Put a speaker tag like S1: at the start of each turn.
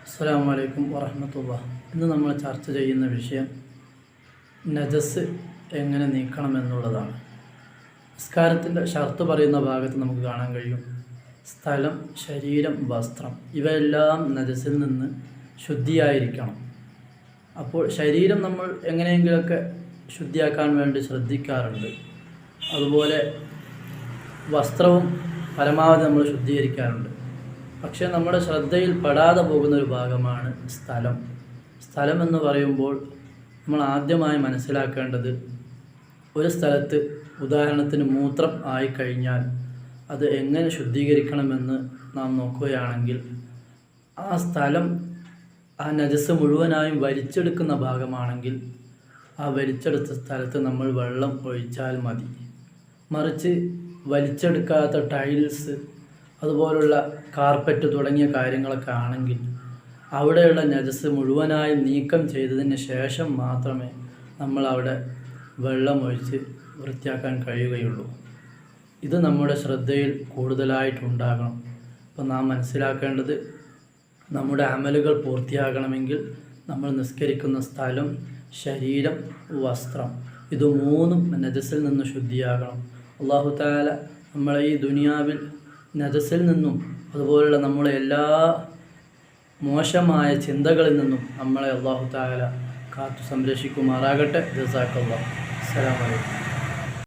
S1: അസ്സാം വലൈക്കും വറഹമത്തുള്ള. ഇന്ന് നമ്മൾ ചർച്ച ചെയ്യുന്ന വിഷയം നജസ് എങ്ങനെ നീക്കണം എന്നുള്ളതാണ്. നിസ്കാരത്തിന്റെ ഷർത്ത് പറയുന്ന ഭാഗത്ത് നമുക്ക് കാണാൻ കഴിയും. സ്ഥലം ശരീരം വസ്ത്രം ഇവയെല്ലാം നജസിൽ നിന്ന് ശുദ്ധിയായിരിക്കണം. അപ്പോൾ ശരീരം നമ്മൾ എങ്ങനെയെങ്കിലുമൊക്കെ ശുദ്ധിയാക്കാൻ വേണ്ടി ശ്രദ്ധിക്കാറുണ്ട്. അതുപോലെ വസ്ത്രവും പരമാവധി നമ്മൾ ശുദ്ധീകരിക്കാറുണ്ട്. പക്ഷേ നമ്മുടെ ശ്രദ്ധയിൽ പെടാതെ പോകുന്ന ഒരു ഭാഗമാണ് സ്ഥലം. സ്ഥലം എന്ന് പറയുമ്പോൾ നമ്മൾ ആദ്യമായി മനസ്സിലാക്കേണ്ടത് ഒരു സ്ഥലത്ത് ഉദാഹരണത്തിന് മൂത്രം ആയിക്കഴിഞ്ഞാൽ അത് എങ്ങനെ ശുദ്ധീകരിക്കണമെന്ന് നാം നോക്കുകയാണെങ്കിൽ ആ സ്ഥലം ആ നജസ് മുഴുവനായും വലിച്ചെടുക്കുന്ന ഭാഗമാണെങ്കിൽ ആ വലിച്ചെടുത്ത സ്ഥലത്ത് നമ്മൾ വെള്ളം ഒഴിച്ചാൽ മതി. മറിച്ച് വലിച്ചെടുക്കാത്ത ടൈൽസ് അതുപോലുള്ള കാർപ്പറ്റ് തുടങ്ങിയ കാര്യങ്ങളൊക്കെ ആണെങ്കിൽ അവിടെയുള്ള നജസ് മുഴുവനായും നീക്കം ചെയ്തതിന് ശേഷം മാത്രമേ നമ്മൾ അവിടെ വെള്ളമൊഴിച്ച് വൃത്തിയാക്കാൻ കഴിയുകയുള്ളൂ. ഇത് നമ്മുടെ ശ്രദ്ധയിൽ കൂടുതലായിട്ടുണ്ടാകണം അപ്പോൾ നാം മനസ്സിലാക്കേണ്ടത് നമ്മുടെ അമലുകൾ പൂർത്തിയാകണമെങ്കിൽ നമ്മൾ നിസ്കരിക്കുന്ന സ്ഥലം ശരീരം വസ്ത്രം ഇത് മൂന്നും നജസിൽ നിന്ന് ശുദ്ധിയാകണം. അള്ളാഹു താല നമ്മളെ ഈ ദുനിയാവിൽ നജസിൽ നിന്നും അതുപോലുള്ള നമ്മളെ എല്ലാ മോശമായ ചിന്തകളിൽ നിന്നും നമ്മളെ അള്ളാഹു താല കാത്തു സംരക്ഷിക്കുമാറാകട്ടെ ജസാക്കല്ലാ അസ്സലാമു അലൈക്കും.